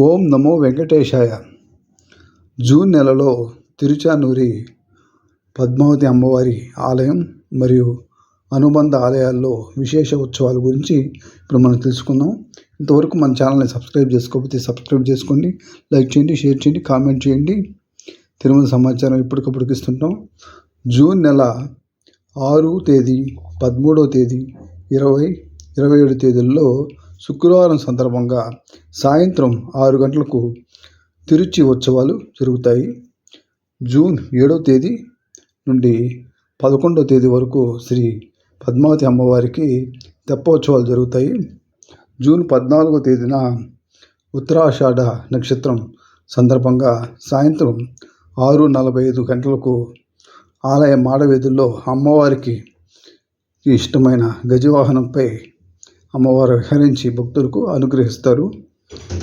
ఓం నమో వెంకటేశాయ. June నెలలో తిరుచానూరి పద్మావతి అమ్మవారి ఆలయం మరియు అనుబంధ ఆలయాల్లో విశేష ఉత్సవాల గురించి ఇప్పుడు మనం తెలుసుకుందాం. ఇంతవరకు మన ఛానల్ని సబ్స్క్రైబ్ చేసుకోకపోతే సబ్స్క్రైబ్ చేసుకోండి లైక్ చేయండి షేర్ చేయండి కామెంట్ చేయండి. తిరుమల సమాచారం ఇప్పటికప్పుడు ఇస్తుంటాం. జూన్ నెల ఆరు తేదీ పదమూడవ తేదీ ఇరవై ఇరవై ఏడు తేదీల్లో శుక్రవారం సందర్భంగా సాయంత్రం ఆరు గంటలకు తిరుచి ఉత్సవాలు జరుగుతాయి. జూన్ ఏడవ తేదీ నుండి పదకొండవ తేదీ వరకు శ్రీ పద్మావతి అమ్మవారికి తెప్పోత్సవాలు జరుగుతాయి. జూన్ పద్నాలుగో తేదీన ఉత్తరాషాఢ నక్షత్రం సందర్భంగా సాయంత్రం ఆరు నలభై ఐదు గంటలకు ఆలయ మాడవీధుల్లో అమ్మవారికి ఇష్టమైన గజవాహనంపై అమ్మవారు విహరించి భక్తులకు అనుగ్రహిస్తారు.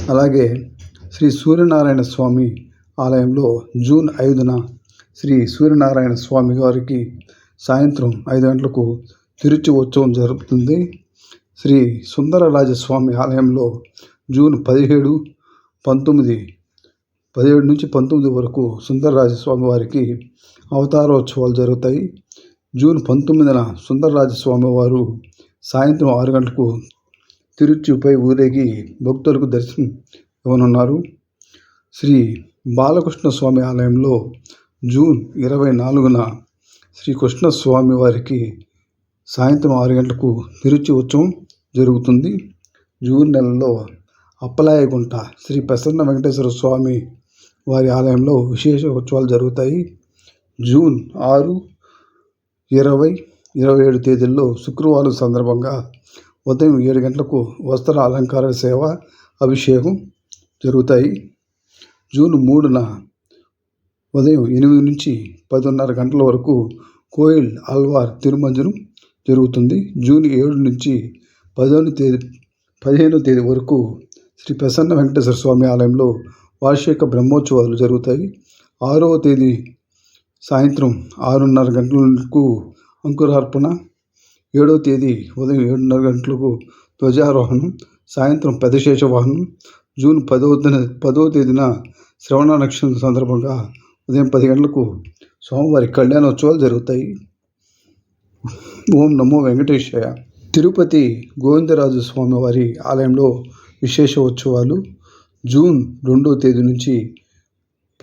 అలాగే శ్రీ సూర్యనారాయణ స్వామి ఆలయంలో జూన్ ఐదున శ్రీ సూర్యనారాయణ స్వామి వారికి సాయంత్రం ఐదు గంటలకు తిరుచి ఉత్సవం జరుగుతుంది శ్రీ సుందరరాజస్వామి ఆలయంలో జూన్ పదిహేడు పంతొమ్మిది పదిహేడు నుంచి పంతొమ్మిది వరకు సుందరరాజస్వామి వారికి అవతారోత్సవాలు జరుగుతాయి. జూన్ పంతొమ్మిదిన సుందరరాజస్వామి వారు సాయంత్రం ఆరు గంటలకు తిరుచిపై ఊరేగి భక్తులకు దర్శనం ఇవ్వనున్నారు. శ్రీ బాలకృష్ణ స్వామి ఆలయంలో జూన్ ఇరవై నాలుగున శ్రీ కృష్ణస్వామి వారికి సాయంత్రం ఆరు గంటలకు తిరుచి ఉత్సవం జరుగుతుంది. జూన్ నెలలో అప్పలాయగుంట శ్రీ ప్రసన్న వెంకటేశ్వర స్వామి వారి ఆలయంలో విశేష ఉత్సవాలు జరుగుతాయి. జూన్ ఆరు ఇరవై ఇరవై ఏడు తేదీల్లో శుక్రవారం సందర్భంగా ఉదయం ఏడు గంటలకు వస్త్ర అలంకార సేవ అభిషేకం జరుగుతాయి. జూన్ మూడున ఉదయం ఎనిమిది నుంచి పదిన్నర గంటల వరకు కోయిల్ అల్వార్ తిరుమంజనం జరుగుతుంది. జూన్ ఏడు నుంచి పదిహేను తేదీ పదిహేనో తేదీ వరకు శ్రీ ప్రసన్న వెంకటేశ్వర స్వామి ఆలయంలో వార్షిక బ్రహ్మోత్సవాలు జరుగుతాయి. ఆరవ తేదీ సాయంత్రం ఆరున్నర గంటలకు అంకురార్పణ ఏడవ తేదీ ఉదయం ఏడున్నర గంటలకు ధ్వజారోహణం సాయంత్రం పెదశేష వాహనం జూన్ పదవ దిన- పదవ తేదీన శ్రవణ నక్షత్రం సందర్భంగా ఉదయం పది గంటలకు స్వామివారి కళ్యాణోత్సవాలు జరుగుతాయి. ఓం నమో వెంకటేశయ. తిరుపతి గోవిందరాజు స్వామివారి ఆలయంలో విశేష ఉత్సవాలు జూన్ రెండో తేదీ నుంచి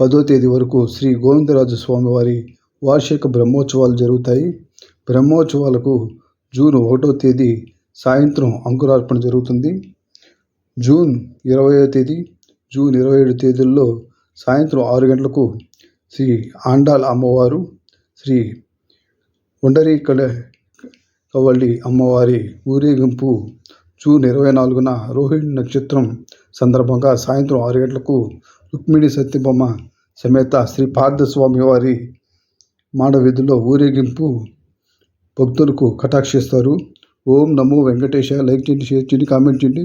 పదో తేదీ వరకు శ్రీ గోవిందరాజు స్వామివారి వార్షిక బ్రహ్మోత్సవాలు జరుగుతాయి. బ్రహ్మోత్సవాలకు జూన్ ఒకటో తేదీ సాయంత్రం అంకురార్పణ జరుగుతుంది. జూన్ ఇరవయో తేదీ జూన్ ఇరవై ఏడు తేదీల్లో సాయంత్రం ఆరు గంటలకు శ్రీ ఆండాల్ అమ్మవారు శ్రీ ఉండరీకల కవళ్ళి అమ్మవారి ఊరేగింపు జూన్ ఇరవై నాలుగున రోహిణి నక్షత్రం సందర్భంగా సాయంత్రం ఆరు గంటలకు రుక్మిణి సత్యబొమ్మ సమేత శ్రీ పార్థస్వామి వారి మాడవీధిలో ఊరేగింపు భక్తులకు కటాక్షిస్తారు. ఓం నమో వెంకటేశ. లైక్ చేయండి షేర్ చేయండి కామెంట్ చేయండి.